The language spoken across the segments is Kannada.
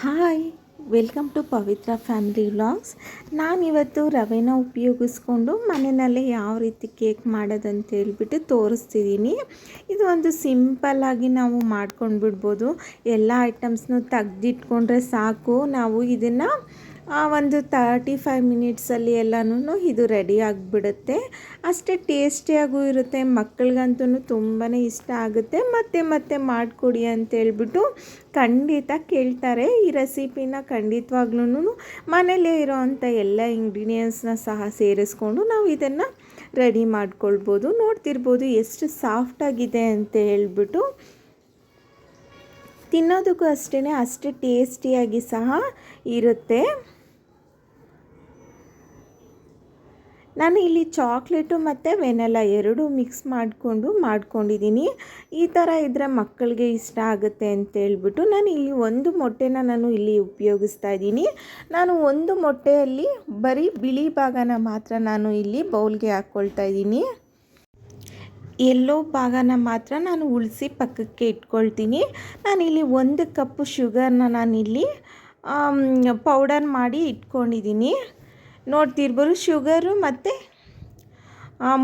Hi, welcome to Pavithra family vlogs. ನಾನಿವತ್ತು ರವೆನ ಉಪಯೋಗಿಸ್ಕೊಂಡು ಮನೆಯಲ್ಲೇ ಯಾವ ರೀತಿ ಕೇಕ್ ಮಾಡೋದಂತ ಹೇಳ್ಬಿಟ್ಟು ತೋರಿಸ್ತಿದ್ದೀನಿ. ಇದು ಒಂದು ಸಿಂಪಲ್ಲಾಗಿ ನಾವು ಮಾಡ್ಕೊಂಡು ಬಿಡ್ಬೋದು ಎಲ್ಲ ಐಟಮ್ಸ್ನೂ ತೆಗ್ದಿಟ್ಕೊಂಡ್ರೆ ಸಾಕು. ನಾವು ಇದನ್ನು ಒಂದು ತರ್ಟಿ ಫೈವ್ ಮಿನಿಟ್ಸಲ್ಲಿ ಎಲ್ಲನೂ ಇದು ರೆಡಿ ಆಗಿಬಿಡುತ್ತೆ. ಅಷ್ಟೇ ಟೇಸ್ಟಿಯಾಗೂ ಇರುತ್ತೆ. ಮಕ್ಕಳಿಗಂತೂ ತುಂಬಾ ಇಷ್ಟ ಆಗುತ್ತೆ. ಮತ್ತೆ ಮತ್ತೆ ಮಾಡಿಕೊಡಿ ಅಂತೇಳ್ಬಿಟ್ಟು ಖಂಡಿತ ಕೇಳ್ತಾರೆ. ಈ ರೆಸಿಪಿನ ಖಂಡಿತವಾಗ್ಲೂ ಮನೇಲೇ ಇರೋವಂಥ ಎಲ್ಲ ಇಂಗ್ರೀಡಿಯೆಂಟ್ಸ್ನ ಸಹ ಸೇರಿಸ್ಕೊಂಡು ನಾವು ಇದನ್ನು ರೆಡಿ ಮಾಡ್ಕೊಳ್ಬೋದು. ನೋಡ್ತಿರ್ಬೋದು ಎಷ್ಟು ಸಾಫ್ಟಾಗಿದೆ ಅಂತ ಹೇಳ್ಬಿಟ್ಟು. ತಿನ್ನೋದಕ್ಕೂ ಅಷ್ಟೇ ಅಷ್ಟೇ ಟೇಸ್ಟಿಯಾಗಿ ಸಹ ಇರುತ್ತೆ. ನಾನು ಇಲ್ಲಿ ಚಾಕ್ಲೇಟು ಮತ್ತು ವೆನೆಲ್ಲ ಎರಡೂ ಮಿಕ್ಸ್ ಮಾಡಿಕೊಂಡು ಮಾಡ್ಕೊಂಡಿದ್ದೀನಿ. ಈ ಥರ ಇದ್ದರೆ ಮಕ್ಕಳಿಗೆ ಇಷ್ಟ ಆಗುತ್ತೆ ಅಂತೇಳ್ಬಿಟ್ಟು ನಾನು ಇಲ್ಲಿ ಒಂದು ಮೊಟ್ಟೆನ ನಾನು ಇಲ್ಲಿ ಉಪಯೋಗಿಸ್ತಾ ಇದ್ದೀನಿ. ನಾನು ಒಂದು ಮೊಟ್ಟೆಯಲ್ಲಿ ಬರೀ ಬಿಳಿ ಭಾಗನ ಮಾತ್ರ ನಾನು ಇಲ್ಲಿ ಬೌಲ್ಗೆ ಹಾಕ್ಕೊಳ್ತಾ ಇದ್ದೀನಿ. ಎಲ್ಲೋ ಭಾಗನ ಮಾತ್ರ ನಾನು ಉಳಿಸಿ ಪಕ್ಕಕ್ಕೆ ಇಟ್ಕೊಳ್ತೀನಿ. ನಾನಿಲ್ಲಿ ಒಂದು ಕಪ್ಪು ಶುಗರ್ನ ನಾನಿಲ್ಲಿ ಪೌಡರ್ ಮಾಡಿ ಇಟ್ಕೊಂಡಿದ್ದೀನಿ. ನೋಡ್ತಿರ್ಬೋದು ಶುಗರು ಮತ್ತು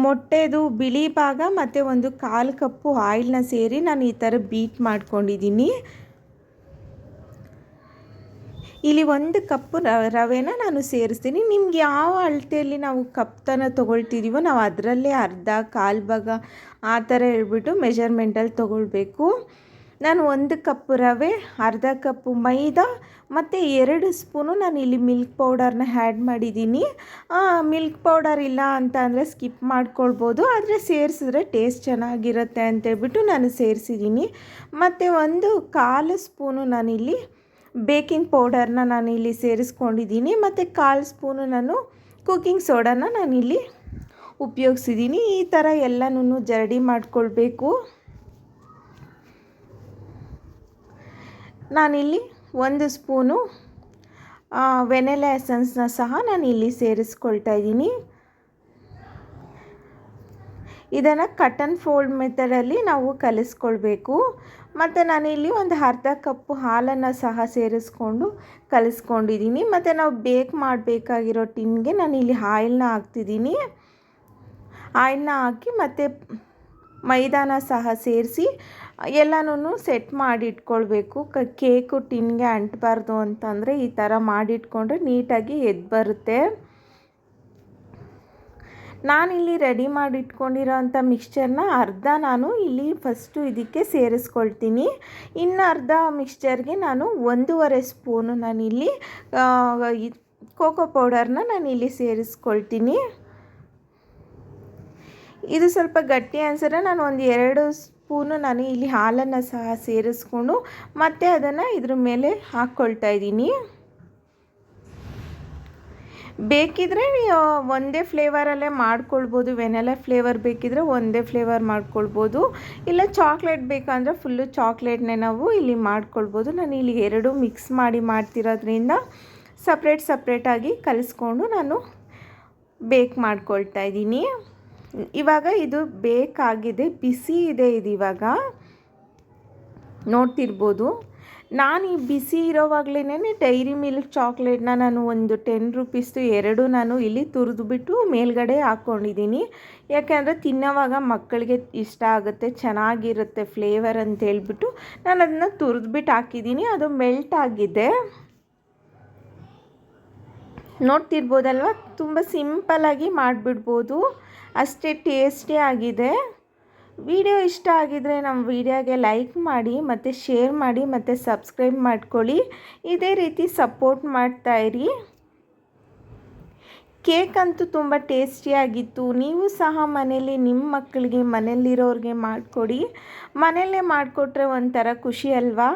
ಮೊಟ್ಟೆದು ಬಿಳಿ ಭಾಗ ಮತ್ತು ಒಂದು ಕಾಲು ಕಪ್ಪು ಆಯಿಲ್ನ ಸೇರಿ ನಾನು ಈ ಥರ ಬೀಟ್ ಮಾಡ್ಕೊಂಡಿದ್ದೀನಿ. ಇಲ್ಲಿ ಒಂದು ಕಪ್ಪು ರವೆನ ನಾನು ಸೇರಿಸ್ತೀನಿ. ನಿಮ್ಗೆ ಯಾವ ಅಳತೆಯಲ್ಲಿ ನಾವು ಕಪ್ತನ ತೊಗೊಳ್ತಿದ್ದೀವೋ ನಾವು ಅದರಲ್ಲೇ ಅರ್ಧ ಕಾಲು ಭಾಗ ಆ ಥರ ಹೇಳ್ಬಿಟ್ಟು ಮೆಜರ್ಮೆಂಟಲ್ಲಿ ತೊಗೊಳ್ಬೇಕು. ನಾನು ಒಂದು ಕಪ್ ರವೆ, ಅರ್ಧ ಕಪ್ ಮೈದಾ ಮತ್ತು ಎರಡು ಸ್ಪೂನು ನಾನು ಇಲ್ಲಿ ಮಿಲ್ಕ್ ಪೌಡರ್ನ ಹ್ಯಾಡ್ ಮಾಡಿದ್ದೀನಿ. ಮಿಲ್ಕ್ ಪೌಡರ್ ಇಲ್ಲ ಅಂತ ಅಂದರೆ ಸ್ಕಿಪ್ ಮಾಡ್ಕೊಳ್ಬೋದು. ಆದರೆ ಸೇರಿಸಿದ್ರೆ ಟೇಸ್ಟ್ ಚೆನ್ನಾಗಿರುತ್ತೆ ಅಂತೇಳ್ಬಿಟ್ಟು ನಾನು ಸೇರಿಸಿದ್ದೀನಿ. ಮತ್ತು ಒಂದು ಕಾಲು ಸ್ಪೂನು ನಾನಿಲ್ಲಿ ಬೇಕಿಂಗ್ ಪೌಡರ್ನ ನಾನು ಇಲ್ಲಿ ಸೇರಿಸ್ಕೊಂಡಿದ್ದೀನಿ. ಮತ್ತು ಕಾಲು ಸ್ಪೂನು ನಾನು ಕುಕ್ಕಿಂಗ್ ಸೋಡಾನ ನಾನಿಲ್ಲಿ ಉಪಯೋಗಿಸಿದ್ದೀನಿ. ಈ ಥರ ಎಲ್ಲನೂ ಜರಡಿ ಮಾಡ್ಕೊಳ್ಬೇಕು. ನಾನಿಲ್ಲಿ ಒಂದು ಸ್ಪೂನು ವೆನೆಲೆ ಎಸೆನ್ಸ್ನ ಸಹ ನಾನು ಇಲ್ಲಿ ಸೇರಿಸ್ಕೊಳ್ತಾ ಇದ್ದೀನಿ. ಇದನ್ನು ಕಟನ್ ಫೋಲ್ಡ್ ಮೆಥಡಲ್ಲಿ ನಾವು ಕಲಿಸ್ಕೊಳ್ಬೇಕು. ಮತ್ತು ನಾನಿಲ್ಲಿ ಒಂದು ಅರ್ಧ ಕಪ್ಪು ಹಾಲನ್ನು ಸಹ ಸೇರಿಸ್ಕೊಂಡು ಕಲಿಸ್ಕೊಂಡಿದ್ದೀನಿ. ಮತ್ತು ನಾವು ಬೇಕ್ ಮಾಡಬೇಕಾಗಿರೋ ಟಿನ್ಗೆ ನಾನು ಇಲ್ಲಿ ಆಯಿಲ್ನ ಹಾಕ್ತಿದ್ದೀನಿ. ಆಯಿಲ್ನ ಹಾಕಿ ಮತ್ತು ಮೈದಾನ ಸಹ ಸೇರಿಸಿ ಎಲ್ಲನೂ ಸೆಟ್ ಮಾಡಿ ಇಟ್ಕೊಳ್ಬೇಕು ಕ, ಕೇಕು ಟಿನ್ಗೆ ಅಂಟಬಾರ್ದು ಅಂತಂದರೆ ಈ ಥರ ಮಾಡಿಟ್ಕೊಂಡ್ರೆ ನೀಟಾಗಿ ಎದ್ದು ಬರುತ್ತೆ. ನಾನಿಲ್ಲಿ ರೆಡಿ ಮಾಡಿ ಇಟ್ಕೊಂಡಿರೋ ಅಂಥ ಮಿಕ್ಸ್ಚರ್ನ ಅರ್ಧ ನಾನು ಇಲ್ಲಿ ಫಸ್ಟು ಇದಕ್ಕೆ ಸೇರಿಸ್ಕೊಳ್ತೀನಿ. ಇನ್ನು ಅರ್ಧ ಮಿಕ್ಸ್ಚರ್ಗೆ ನಾನು ಒಂದೂವರೆ ಸ್ಪೂನು ನಾನಿಲ್ಲಿ ಕೋಕೋ ಪೌಡರ್ನ ನಾನು ಇಲ್ಲಿ ಸೇರಿಸ್ಕೊಳ್ತೀನಿ. ಇದು ಸ್ವಲ್ಪ ಗಟ್ಟಿ ಅನ್ಸಿದ್ರೆ ನಾನು ಒಂದು ಎರಡು ಸ್ಪೂನು ನಾನು ಇಲ್ಲಿ ಹಾಲನ್ನು ಸಹ ಸೇರಿಸ್ಕೊಂಡು ಮತ್ತೆ ಅದನ್ನು ಇದ್ರ ಮೇಲೆ ಹಾಕ್ಕೊಳ್ತಾ ಇದ್ದೀನಿ. ಬೇಕಿದ್ರೆ ಒಂದೇ ಫ್ಲೇವರಲ್ಲೇ ಮಾಡ್ಕೊಳ್ಬೋದು ವೆನೆಲ್ಲ ಫ್ಲೇವರ್ ಬೇಕಿದ್ರೆ ಒಂದೇ ಫ್ಲೇವರ್ ಮಾಡ್ಕೊಳ್ಬೋದು, ಇಲ್ಲ ಚಾಕ್ಲೇಟ್ ಬೇಕಂದರೆ ಫುಲ್ಲು ಚಾಕ್ಲೇಟ್ನೇ ನಾವು ಇಲ್ಲಿ ಮಾಡ್ಕೊಳ್ಬೋದು. ನಾನು ಇಲ್ಲಿ ಎರಡು ಮಿಕ್ಸ್ ಮಾಡಿ ಮಾಡ್ತಿರೋದ್ರಿಂದ ಸಪ್ರೇಟ್ ಸಪ್ರೇಟಾಗಿ ಕಲಿಸ್ಕೊಂಡು ನಾನು ಬೇಕ್ ಮಾಡ್ಕೊಳ್ತಾ ಇದ್ದೀನಿ. ಇವಾಗ ಇದು ಬೇಕಾಗಿದೆ, ಬಿಸಿ ಇದೆ ಇದು ಇವಾಗ. ನೋಡ್ತಿರ್ಬೋದು. ನಾನು ಈ ಬಿಸಿ ಇರೋವಾಗಲೇ ಡೈರಿ ಮಿಲ್ಕ್ ಚಾಕ್ಲೇಟ್ನ ನಾನು ಒಂದು ಟೆನ್ ರುಪೀಸ್ದು ಎರಡು ನಾನು ಇಲ್ಲಿ ತುರಿದ್ಬಿಟ್ಟು ಮೇಲ್ಗಡೆ ಹಾಕ್ಕೊಂಡಿದ್ದೀನಿ ಯಾಕೆಂದರೆ ತಿನ್ನೋವಾಗ ಮಕ್ಕಳಿಗೆ ಇಷ್ಟ ಆಗುತ್ತೆ, ಚೆನ್ನಾಗಿರುತ್ತೆ ಫ್ಲೇವರ್ ಅಂತ ಹೇಳ್ಬಿಟ್ಟು ನಾನು ಅದನ್ನು ತುರಿದ್ಬಿಟ್ಟು ಹಾಕಿದ್ದೀನಿ. ಅದು ಮೆಲ್ಟ್ ಆಗಿದೆ. ನೋಡ್ತಿರ್ಬೋದಲ್ವ? ತುಂಬ ಸಿಂಪಲ್ಲಾಗಿ ಮಾಡಿಬಿಡ್ಬೋದು. ಅಷ್ಟೇ ಟೇಸ್ಟಿ ಆಗಿದೆ. ವಿಡಿಯೋ ಇಷ್ಟ ಆಗಿದರೆ ನಮ್ಮ ವಿಡಿಯೋಗೆ ಲೈಕ್ ಮಾಡಿ, ಮತ್ತು ಶೇರ್ ಮಾಡಿ, ಮತ್ತು ಸಬ್ಸ್ಕ್ರೈಬ್ ಮಾಡ್ಕೊಳ್ಳಿ. ಇದೇ ರೀತಿ ಸಪೋರ್ಟ್ ಮಾಡ್ತಾಯಿರಿ ಕೇಕ್ ಅಂತೂ ತುಂಬ ಟೇಸ್ಟಿಯಾಗಿತ್ತು ನೀವು ಸಹ ಮನೇಲಿ ನಿಮ್ಮ ಮಕ್ಕಳಿಗೆ ಮನೆಯಲ್ಲಿರೋರಿಗೆ ಮಾಡಿಕೊಡಿ. ಮನೆಯಲ್ಲೇ ಮಾಡಿಕೊಟ್ರೆ ಒಂಥರ ಖುಷಿ ಅಲ್ವಾ?